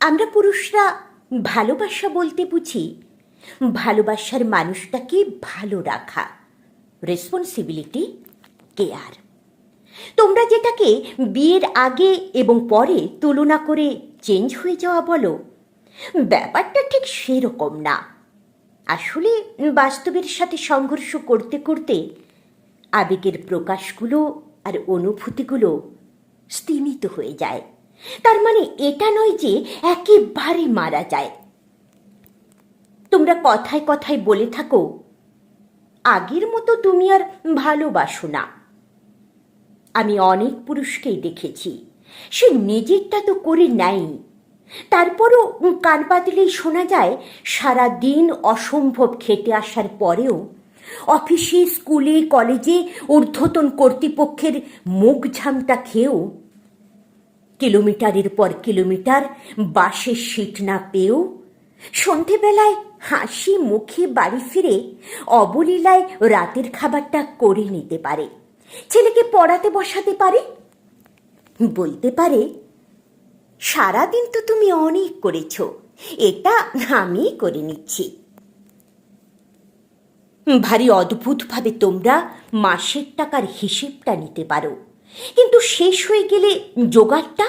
আমরা পুরুষরা ভালোবাসা বলতে বুঝি। ভালোবাসার মানুষটাকে ভালো রাখা। রেসপন্সিবিলিটি কেয়ার তোমরা যেটাকে বিয়ের আগে এবং পরে তুলনা করে চেঞ্জ হয়ে যাওয়া বলো, ব্যাপারটা ঠিক সেরকম না। আসলে বাস্তবের সাথে সংঘর্ষ করতে করতে আবেগের প্রকাশগুলো আর অনুভূতিগুলো স্তিমিত হয়ে যায়। তার মানে এটা নয় যে একেবারে মারা যায়। তোমরা কথায় কথায় বলে থাকো, আগের মতো তুমি আর ভালোবাসো না। আমি অনেক পুরুষকেই দেখেছি, সে নিজেরটা তো করে নেয়নি তারপরও কান পাতলেই শোনা যায় সারা দিন অসম্ভব খেটে আসার পরেও অফিসে, স্কুলে, কলেজে ঊর্ধ্বতন কর্তৃপক্ষের মুখ ঝামটা খেয়েও কিলোমিটারের পর কিলোমিটার বাসের সিট না পেয়েও সন্ধেবেলায় হাসি মুখে বাড়ি ফিরে অবলীলায় রাতের খাবারটা করে নিতে পারে। ছেলেকে পড়াতে বসাতে পারে? বলতে পারে, সারাদিন তো তুমি অনেক করেছ, এটা আমি করে নিচ্ছি। ভারী অদ্ভুতভাবে তোমরা মাসের টাকার হিসেবটা নিতে পারো, কিন্তু শেষ হয়ে গেলে জোগাড়টা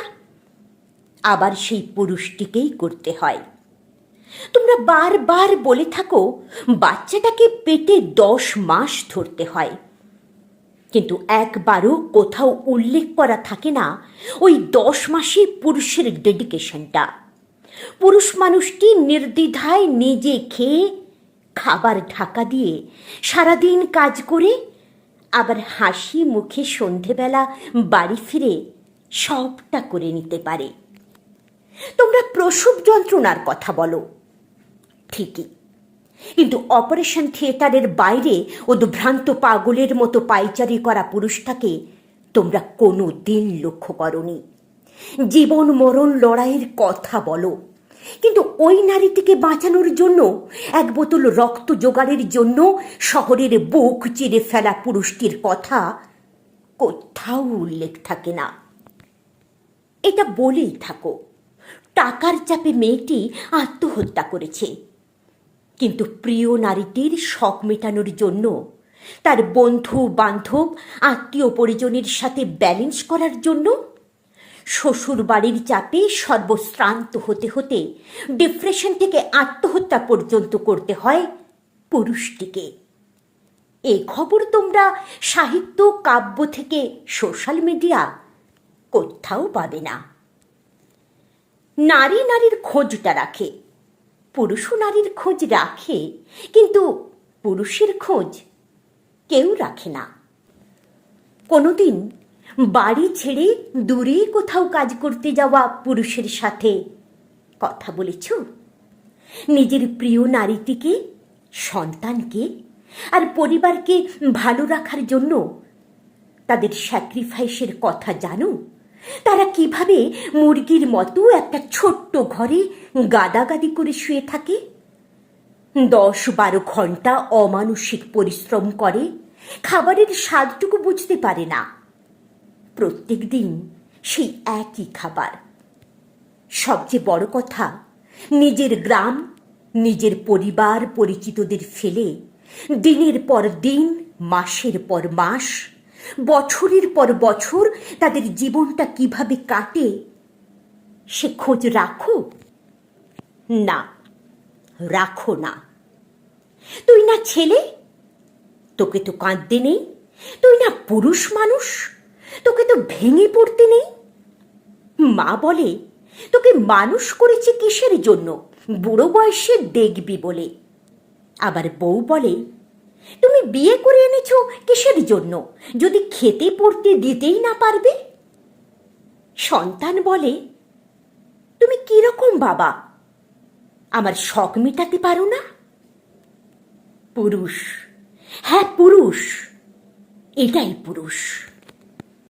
আবার সেই পুরুষটিকেই করতে হয়। তোমরা বারবার বলে থাকো, বাচ্চাটাকে পেটে দশ মাস ধরতে হয়। কিন্তু একবারও কোথাও উল্লেখ করা থাকে না ওই দশ মাসে পুরুষের ডেডিকেশনটা। পুরুষ মানুষটি নির্দ্বিধায় নিজে খেয়ে, খাবার ঢাকা দিয়ে সারাদিন কাজ করে, আবার হাসি মুখে সন্ধেবেলা বাড়ি ফিরে সবটা করে নিতে পারে। তোমরা প্রসব যন্ত্রণার কথা বলো। ঠিকই। কিন্তু অপারেশন থিয়েটারের বাইরে উদ্ভ্রান্ত পাগলের মতো পাইচারি করা পুরুষটাকে তোমরা কোনো দিন লক্ষ্য করনি। জীবন, মরণ, লড়াইয়ের কথা বলো। কিন্তু ওই নারীটিকে বাঁচানোর জন্য, এক বোতল রক্ত জোগাড়ের জন্য শহরের বুক চিরে ফেলা পুরুষটির কথা কোথাও উল্লেখ থাকে না। এটা বলেই থাকো। টাকার চাপে মেয়েটি আত্মহত্যা করেছে। কিন্তু প্রিয় নারীটির শখ মেটানোর জন্য তার বন্ধু, বান্ধব, আত্মীয় পরিজনের সাথে ব্যালেন্স করার জন্য শ্বশুর বাড়ির চাপে সর্বশ্রান্ত হতে হতে ডিপ্রেশন থেকে আত্মহত্যা পর্যন্ত করতে হয় পুরুষটিকে। এ খবর তোমরা সাহিত্য, কাব্য থেকে সোশ্যাল মিডিয়া কোথাও পাবে না। নারী নারীর খোঁজটা রাখে পুরুষও নারীর খোঁজ রাখে, কিন্তু পুরুষের খোঁজ কেউ রাখে না। কোনোদিন বাড়ি ছেড়ে দূরে কোথাও কাজ করতে যাওয়া পুরুষের সাথে কথা বলেছ? নিজের প্রিয় নারীটিকে, সন্তানকে আর পরিবারকে ভালো রাখার জন্য তাদের স্যাক্রিফাইসের কথা জানো? তারা কীভাবে মুরগির মতো একটা ছোট্ট ঘরে গাদাগাদি করে শুয়ে থাকে? দশ বারো ঘণ্টা অমানসিক পরিশ্রম করে, খাবারের স্বাদটুকু বুঝতে পারে না। প্রত্যেক দিন সেই একই খাবার। সবচেয়ে বড় কথা, নিজের গ্রাম, নিজের পরিবার পরিচিতদের ফেলে দিনের পর দিন, মাসের পর মাস বছরের পর বছর তাদের জীবনটা কীভাবে কাটে, সে খোঁজ রাখো? না রাখো না। তুই না ছেলে? তোকে তো কাঁদতে নেই। তুই না পুরুষ মানুষ? তোকে তো ভেঙে পড়তে নেই। মা বলে, তোকে মানুষ করেছে কিসের জন্য? বুড়ো বয়সে দেখবি বলে। আবার বউ বলে তুমি বিয়ে করে এনেছো কিসের জন্য? যদি খেতে পড়তে দিতেই না পারবে? সন্তান বলে, তুমি কীরকম বাবা? আমার শখ মেটাতে পারো না? পুরুষ। হ্যাঁ পুরুষ। এটাই পুরুষ।